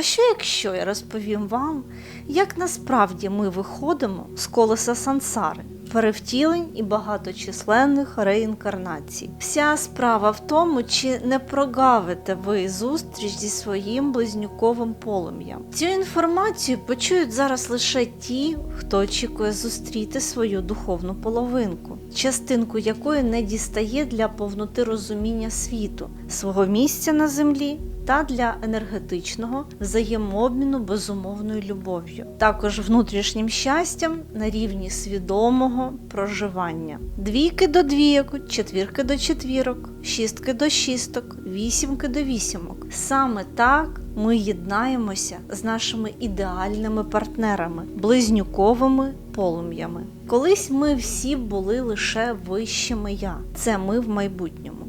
А що якщо я розповім вам, як насправді ми виходимо з колеса сансари, перевтілень і багаточисленних реінкарнацій? Вся справа в тому, чи не прогавите ви зустріч зі своїм близнюковим полум'ям. Цю інформацію почують зараз лише ті, хто очікує зустріти свою духовну половинку, частинку якої не дістає для повноти розуміння світу, свого місця на землі та для енергетичного взаємообміну безумовною любов'ю, також внутрішнім щастям на рівні свідомого проживання. Двійки до двійок, четвірки до четвірок, шістки до шісток, вісімки до вісімок. Саме так ми єднаємося з нашими ідеальними партнерами, близнюковими полум'ями. Колись ми всі були лише вищими я. Це ми в майбутньому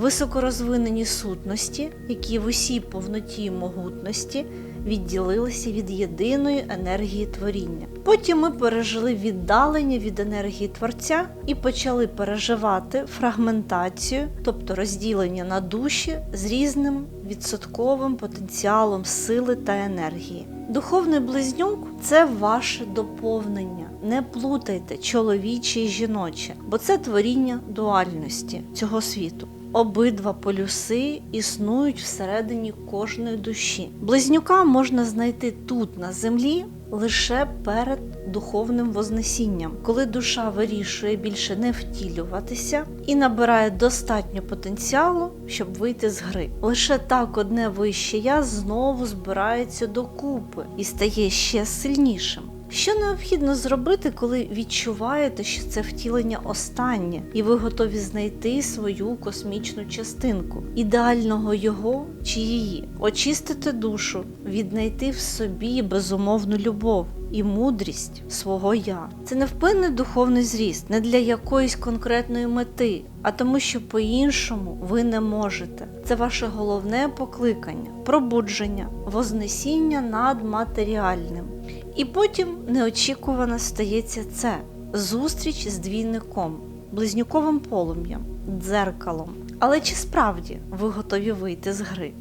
високорозвинені сутності, які в усій повноті могутності відділилися від єдиної енергії творіння. Потім ми пережили віддалення від енергії творця і почали переживати фрагментацію, тобто розділення на душі з різним відсотковим потенціалом сили та енергії. Духовний близнюк це ваше доповнення. Не плутайте чоловіче і жіноче, бо це творіння дуальності цього світу. Обидва полюси існують всередині кожної душі. Близнюка можна знайти тут, на землі, лише перед духовним вознесінням, коли душа вирішує більше не втілюватися і набирає достатньо потенціалу, щоб вийти з гри. Лише так одне вище я знову збирається докупи і стає ще сильнішим. Що необхідно зробити, коли відчуваєте, що це втілення останнє, і ви готові знайти свою космічну частинку, ідеального його чи її, очистити душу, віднайти в собі безумовну любов і мудрість свого я. Це невпинний духовний зріст, не для якоїсь конкретної мети, а тому, що по-іншому ви не можете. Це ваше головне покликання, пробудження, вознесіння над матеріальним. І потім неочікувано стається це зустріч з двійником, близнюковим полум'ям, дзеркалом. Але чи справді ви готові вийти з гри?